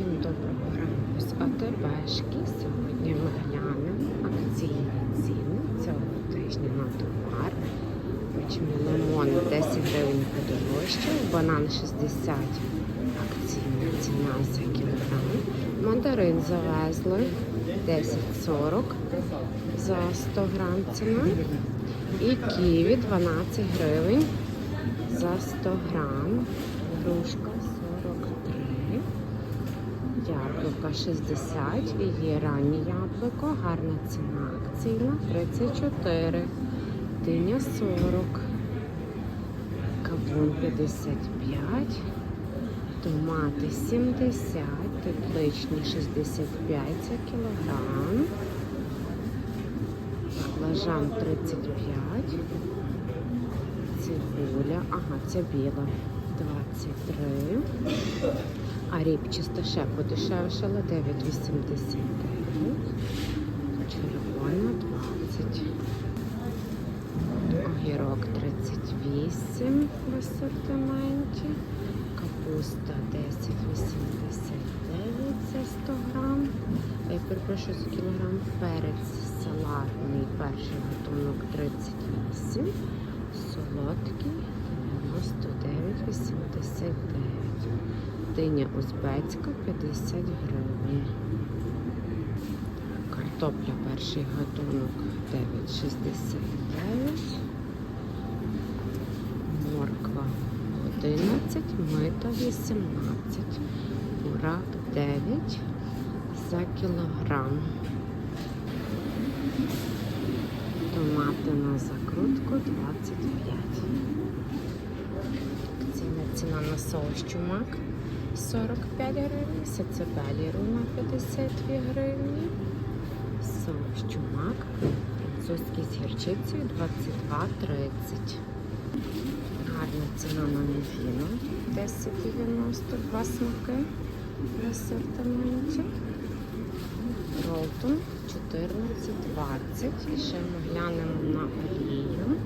Всім доброго ранку з АТБшки. Сьогодні ми глянемо акційні ціни цього тижня на товар. Бачимо лимон 10 гривень подорожчав, банан 60 акційна ціна за кілограм. Мандарин завезли 10,40 за 100 грам ціна. І ківі 12 гривень за 100 грам. Грушка 43. Яблука 60 і є раннє яблуко, гарна ціна акційна 34, диня 40, кавун 55, томати 70, тепличні 65 за кілограм, баклажан 35, цибуля, ага, це біла 23. А рібчаста ще подешевшала 9,89. Червона 20. Огірок 38 в асортименті. Капуста 10,89 за 100 грам. Я перепрошую за кілограм. Перець салатний перший готунок 38. Солодкий 99,89. Диня узбецька 50 гривень. Картопля перший гатунок 9,69. Морква 11, мита 18. Бурак 9 за кілограм. Томати на закрутку 25. Ціна ціна на соус чумак 45 гривень, сацебелі руна 52 гривні, соус чумак, французький з гірчицею 22,30. Гарна ціна на мівіну 10,92 смаки в асортименті. Ролтон 14,20. І ще ми глянемо на олію.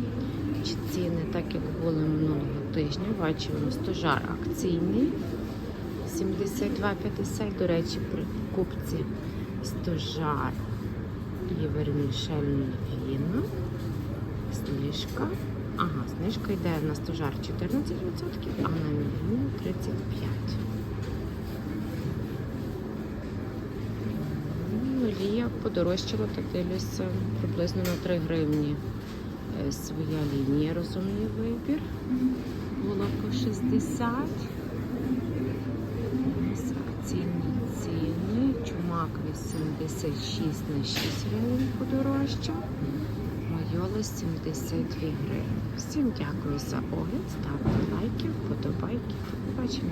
Ціни так як були минулого тижня. Бачимо стожар акційний 72,50. До речі, при купці стожар і вермішель віна. Знижка. Ага, знижка йде на стожар 14%, а на мівіну 35%. Ну, Олія подорожчала, так дивлюся, приблизно на 3 гривні е, своя лінія, розумний вибір. Молоко 60. Акційні ціни. Чумак 86 на 6 гривень подорожчав. Майола 72 гривень. Всім дякую за огляд. Ставте лайки, вподобайки. Побачимо.